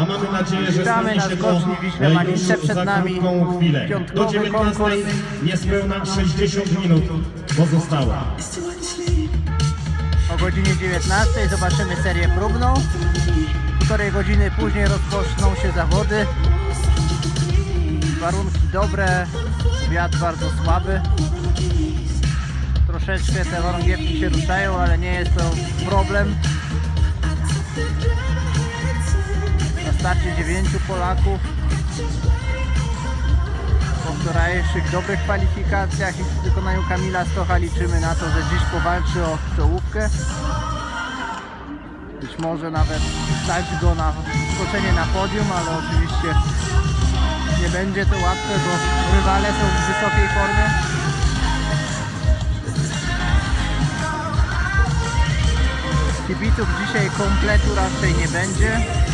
a mamy nadzieję, że Witamy na skoczni Wiśle e, Malice. już Przed nami chwilę. Do piątkowy 19 konkurs. niespełna 60 minut pozostała. O godzinie 19 zobaczymy serię próbną. Półtorej godziny później rozpoczną się zawody. Warunki dobre, wiatr bardzo słaby. Troszeczkę te chorągiewki się ruszają, ale nie jest to problem. Starcie 9 Polaków. Po wczorajszych dobrych kwalifikacjach i wykonaniu Kamila Stocha liczymy na to, że dziś powalczy o czołówkę. Być może nawet stać go na skoczenie na podium, ale oczywiście nie będzie to łatwe, bo rywale są w wysokiej formie. Kibiców dzisiaj kompletu raczej nie będzie.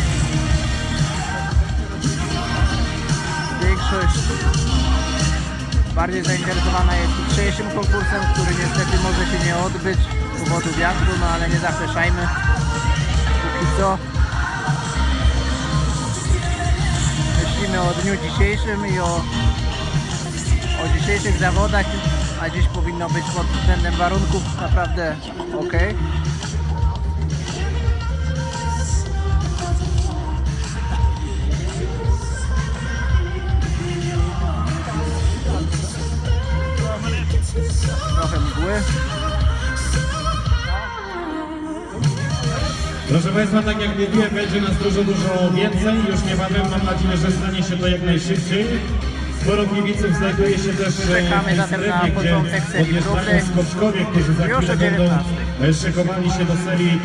Bardziej zainteresowana jest jutrzejszym konkursem, który niestety może się nie odbyć z powodu wiatru, no ale nie zapeszajmy. Póki co myślimy o dniu dzisiejszym i o, o dzisiejszych zawodach, a dziś powinno być pod względem warunków naprawdę ok. Trochę mgły. Proszę Państwa, tak jak mówiłem, będzie nas dużo, dużo więcej. Już niebawem mam nadzieję, że stanie się to jak najszybciej. Sporo kibiców znajduje się też e, Czekamy w na gdzie początek serii odjeżdżają skoczkowie, którzy za Już chwilę będą 19. e, szykowani się do serii